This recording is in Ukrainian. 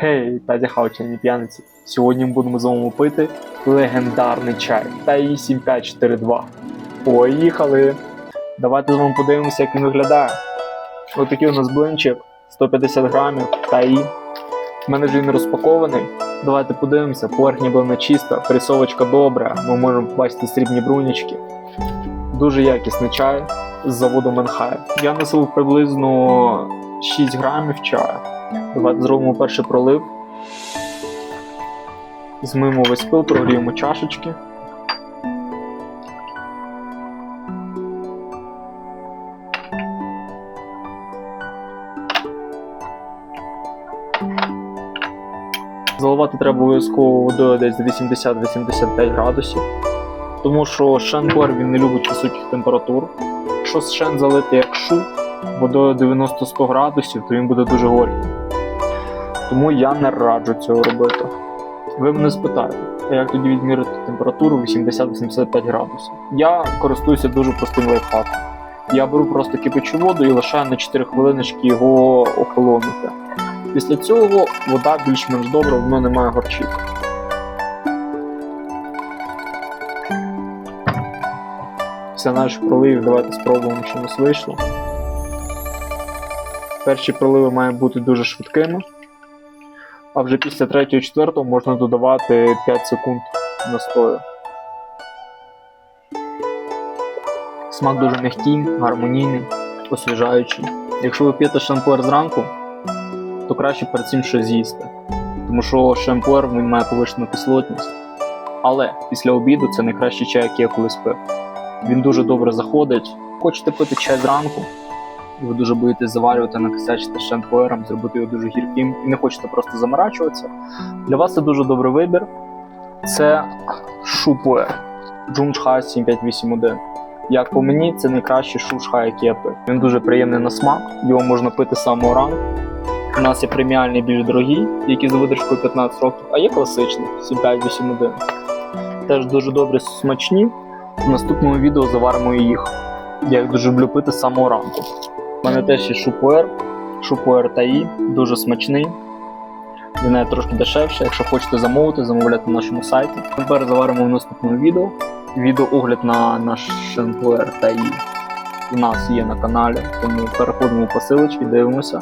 Гей, Тазі Хаучені п'яниці. Сьогодні ми будемо з вами пити легендарний чай Таї 7542. Поїхали! Давайте з вами подивимося, як він виглядає. Ось такий у нас блинчик 150 грамів Таї. У мене вже він розпакований. Давайте подивимося, поверхня блина чиста, пресовочка добра, ми можемо побачити срібні брунічки. Дуже якісний чай з заводу Менхай. Я насив приблизно 6 грамів чаю. Давайте зробимо перший пролив. Змимо весь пил, прогріємо чашечки. Заливати треба обов'язково водою десь 80-85 градусів. Тому що шенбор він не любить високих температур. Якщо шен залити як шу водою 90-100 градусів, то він буде дуже горький. Тому я не раджу цього робити. Ви мене спитаєте, а як тоді відмірити температуру 80-85 градусів? Я користуюся дуже простим лайфхаком. Я беру просто кипячу воду і лишаю на 4 хвилиночки його охолонути. Після цього вода більш-менш добра, воно не має горчити. Після наших проливів давайте спробуємо, що нас вийшло. Перші проливи мають бути дуже швидкими, а вже після третього четвертого можна додавати 5 секунд настою. Смак дуже м'який, гармонійний, освіжаючий. Якщо ви п'єте шампуер зранку, то краще перед цим щось з'їсти. Тому що шампуер він має повищену кислотність. Але після обіду це найкращий чай, який я колись пив. Він дуже добре заходить. Хочете пити чай зранку, ви дуже боїтесь заварювати, накисячити шампуером, зробити його дуже гірким і не хочете просто заморачуватися. Для вас це дуже добрий вибір. Це шупуер Джунчха 7581. Як по мені, це найкращий шушха, який я пив. Він дуже приємний на смак, його можна пити з самого ранку. У нас є преміальний більш дорогі, які з видержкою 15 років, а є класичний 7581. Теж дуже добрі смачні. В наступному відео заваримо і їх. Я їх дуже люблю пити з самого ранку. У мене теж є шупуер, шупуер таї, дуже смачний. Він навіть трошки дешевше. Якщо хочете замовити, замовляйте на нашому сайті. Тепер заваримо в наступному відео. Відео огляд на наш шампуер таї у нас є на каналі, тому переходимо по силочці, дивимося.